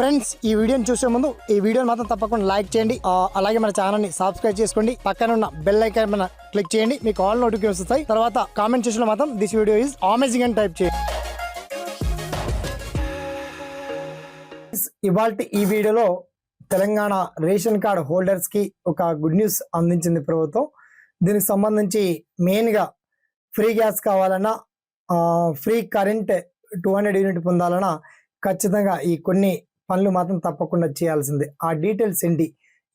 Friends ఈ వీడియోని చూసే ముందు ఈ వీడియోని మాత్రం తప్పకుండా లైక్ చేయండి. అలాగే మన ఛానల్ని సబ్స్క్రైబ్ చేసుకోండి. పక్కన ఉన్న బెల్ ఐకాన్ మన క్లిక్ చేయండి. మీకు ఆల్ నోటిఫికేషన్ వస్తాయి. తర్వాత కామెంట్ చేసిన మాత్రం దిస్ వీడియో ఈజ్ అమేజింగ్ అని టైప్ చేయండి. ఇవాళ ఈ వీడియోలో తెలంగాణ రేషన్ కార్డ్ హోల్డర్స్కి ఒక గుడ్ న్యూస్ అందించింది ప్రభుత్వం. దీనికి సంబంధించి మెయిన్గా ఫ్రీ గ్యాస్ కావాలన్నా free current two hundred unit పొందాలన్నా ఖచ్చితంగా ఈ కొన్ని పనులు మాత్రం తప్పకుండా చేయాల్సిందే. ఆ డీటెయిల్స్ ఏంటి?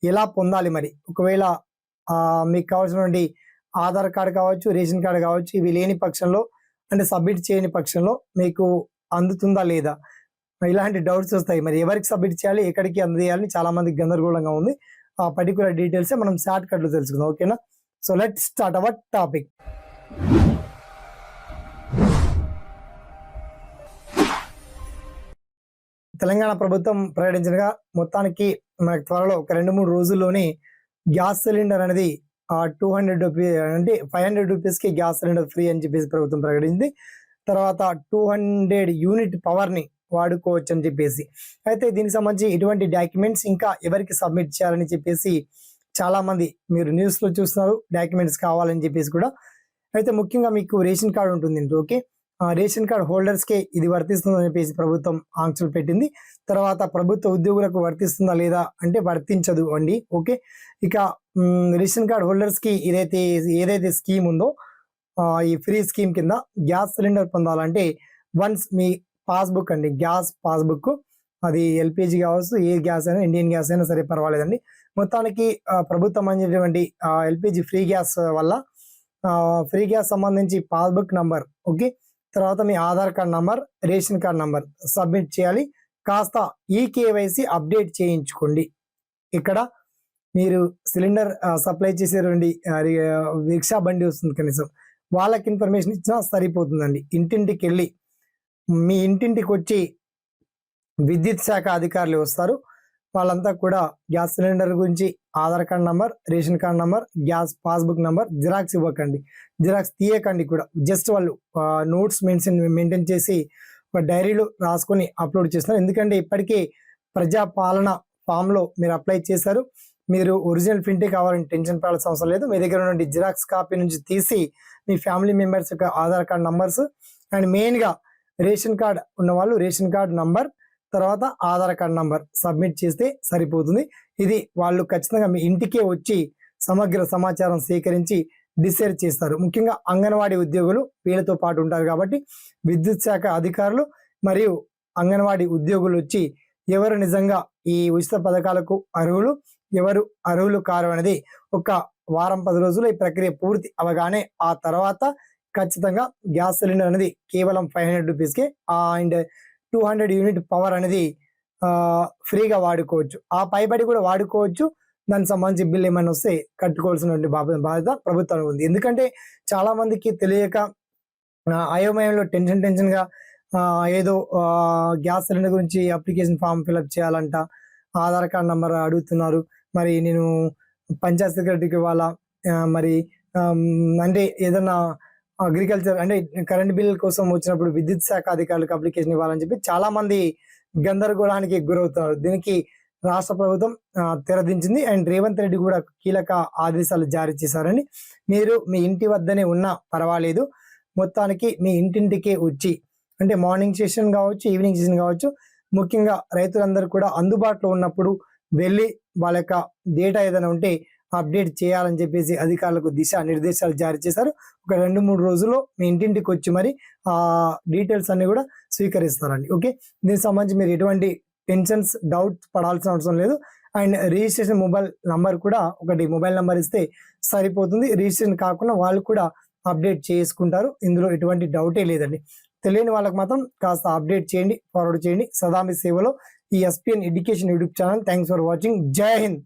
ఎలా పొందాలి మరి? ఒకవేళ మీకు కావాల్సినటువంటి ఆధార్ కార్డు కావచ్చు రేషన్ కార్డు కావచ్చు ఇవి లేని పక్షంలో అంటే సబ్మిట్ చేయని పక్షంలో మీకు అందుతుందా లేదా? ఇలాంటి డౌట్స్ వస్తాయి. మరి ఎవరికి సబ్మిట్ చేయాలి ఎక్కడికి అందజేయాలని చాలా మందికి గందరగోళంగా ఉంది. ఆ పర్టికులర్ డీటెయిల్స్ మనం షార్ట్ కట్లో తెలుసుకుందాం. ఓకేనా? So let start our topic Telangana ప్రభుత్వం ప్రకటించగా మొత్తానికి మనకి త్వరలో ఒక రెండు మూడు రోజుల్లోనే గ్యాస్ సిలిండర్ అనేది ఆ టూ హండ్రెడ్ రూపీ అంటే ఫైవ్ హండ్రెడ్ రూపీస్కి గ్యాస్ సిలిండర్ ఫ్రీ అని చెప్పేసి ప్రభుత్వం ప్రకటించింది. తర్వాత టూ హండ్రెడ్ యూనిట్ పవర్ని వాడుకోవచ్చు అని చెప్పేసి. అయితే దీనికి సంబంధించి ఎటువంటి డాక్యుమెంట్స్ ఇంకా ఎవరికి సబ్మిట్ చేయాలని చెప్పేసి చాలామంది మీరు న్యూస్లో చూస్తున్నారు. డాక్యుమెంట్స్ కావాలని చెప్పేసి కూడా. అయితే ముఖ్యంగా మీకు రేషన్ కార్డు ఉంటుంది ఓకే? రేషన్ కార్డ్ హోల్డర్స్కే ఇది వర్తిస్తుందని చెప్పేసి ప్రభుత్వం ఆంక్షలు పెట్టింది. తర్వాత ప్రభుత్వ ఉద్యోగులకు వర్తిస్తుందా లేదా అంటే వర్తించదు అండి. ఓకే. ఇక రేషన్ కార్డ్ హోల్డర్స్కి ఏదైతే ఏదైతే స్కీమ్ ఉందో ఈ ఫ్రీ స్కీమ్ కింద గ్యాస్ సిలిండర్ పొందాలంటే వన్స్ మీ పాస్బుక్ అండి గ్యాస్ పాస్బుక్ అది ఎల్పిజి కావచ్చు ఏ గ్యాస్ అయినా ఇండియన్ గ్యాస్ అయినా సరే పర్వాలేదండి. మొత్తానికి ప్రభుత్వం అనేటువంటి ఎల్పిజి ఫ్రీ గ్యాస్ వల్ల ఫ్రీ గ్యాస్ సంబంధించి పాస్బుక్ నంబర్ ఓకే తర్వాత మీ Aadhaar card number ration card number submit చేయాలి. కాస్త ఈ కేవైసీ అప్డేట్ చేయించుకోండి. ఇక్కడ మీరు సిలిండర్ సప్లై చేసేటువంటి ఆ, రిక్షా బండి వస్తుంది కనీసం. వాళ్ళకి ఇన్ఫర్మేషన్ ఇచ్చినా సరిపోతుందండి. ఇంటింటికి వెళ్ళి మీ ఇంటింటికి వచ్చి విద్యుత్ శాఖ అధికారులు వస్తారు. వాళ్ళంతా కూడా గ్యాస్ సిలిండర్ గురించి Aadhaar card number ration card number gas passbook number xerox ఇవ్వకండి. జిరాక్స్ తీయకండి కూడా. జస్ట్ వాళ్ళు నోట్స్ మెన్షన్ మెయింటైన్ చేసి డైరీలు డైరీలో రాసుకొని అప్లోడ్ చేస్తున్నారు. ఎందుకంటే ఇప్పటికే ప్రజాపాలన ఫామ్లో మీరు అప్లై చేశారు. మీరు ఒరిజినల్ ప్రింటే కావాలని టెన్షన్ పడాల్సిన అవసరం లేదు. మీ దగ్గర ఉన్న జిరాక్స్ కాపీ నుంచి తీసి మీ ఫ్యామిలీ మెంబర్స్ యొక్క ఆధార్ కార్డ్ నంబర్స్ అండ్ మెయిన్గా రేషన్ కార్డ్ ఉన్న వాళ్ళు రేషన్ కార్డ్ నంబర్ తర్వాత ఆధార్ కార్డ్ నంబర్ సబ్మిట్ చేస్తే సరిపోతుంది. ఇది వాళ్ళు ఖచ్చితంగా మీ ఇంటికే వచ్చి సమగ్ర సమాచారం సేకరించి డిసైడ్ చేస్తారు. ముఖ్యంగా అంగన్వాడీ ఉద్యోగులు వీళ్ళతో పాటు ఉంటారు కాబట్టి విద్యుత్ శాఖ అధికారులు మరియు అంగన్వాడీ ఉద్యోగులు వచ్చి ఎవరు నిజంగా ఈ ఉచిత పథకాలకు అర్హులు ఎవరు అర్హులు కారు అనేది ఒక వారం పది రోజులు ఈ ప్రక్రియ పూర్తి అవగానే ఆ తర్వాత ఖచ్చితంగా గ్యాస్ సిలిండర్ అనేది కేవలం ఫైవ్ హండ్రెడ్ రూపీస్కే and two hundred unit power అనేది ఫ్రీగా వాడుకోవచ్చు. ఆ పైబడి కూడా వాడుకోవచ్చు. దానికి సంబంధించి బిల్ ఏమైనా వస్తే కట్టుకోవాల్సినటువంటి బాధ్యత బాధ్యత ప్రభుత్వానికి ఉంది. ఎందుకంటే చాలా మందికి తెలియక అయోమయంలో టెన్షన్ టెన్షన్గా ఏదో గ్యాస్ సిలిండర్ గురించి అప్లికేషన్ ఫామ్ ఫిల్అప్ చేయాలంట. ఆధార్ కార్డ్ నంబర్ అడుగుతున్నారు. మరి నేను పంచాయత్ సెక్రటరీకి ఇవ్వాలా? మరి అంటే ఏదన్నా అగ్రికల్చర్ అంటే కరెంట్ బిల్ కోసం వచ్చినప్పుడు విద్యుత్ శాఖ అధికారులకు అప్లికేషన్ ఇవ్వాలని చెప్పి చాలా మంది గందరగోళానికి గురవుతున్నారు. దీనికి రాష్ట్ర ప్రభుత్వం తెరదించింది. అండ్ రేవంత్ రెడ్డి కూడా కీలక ఆదేశాలు జారీ చేశారని మీరు మీ ఇంటి వద్దనే ఉన్నా పర్వాలేదు. మొత్తానికి మీ ఇంటింటికే వచ్చి అంటే మార్నింగ్ సెషన్ కావచ్చు ఈవినింగ్ సెషన్ కావచ్చు ముఖ్యంగా రైతులందరూ కూడా అందుబాటులో ఉన్నప్పుడు వెళ్ళి వాళ్ళ యొక్క డేటా ఏదైనా ఉంటే అప్డేట్ చేయాలని చెప్పేసి అధికారులకు దిశ నిర్దేశాలు జారీ చేశారు. ఒక రెండు మూడు రోజుల్లో మీ ఇంటింటికి వచ్చి మరి ఆ డీటెయిల్స్ అన్ని కూడా స్వీకరిస్తారండి. ఓకే? దీనికి సంబంధించి మీరు ఎటువంటి టెన్షన్స్ డౌట్ పడాల్సిన అవసరం లేదు. అండ్ రిజిస్ట్రేషన్ మొబైల్ నంబర్ కూడా ఒకటి మొబైల్ నంబర్ ఇస్తే సరిపోతుంది. రిజిస్ట్రేషన్ కాకుండా వాళ్ళు కూడా అప్డేట్ చేసుకుంటారు. ఇందులో ఎటువంటి డౌటే లేదండి. తెలియని వాళ్ళకి మాత్రం కాస్త అప్డేట్ చేయండి ఫార్వర్డ్ చేయండి. సదామి సేవలో ఈ SPN education YouTube channel. Thanks for watching. Jai Hind!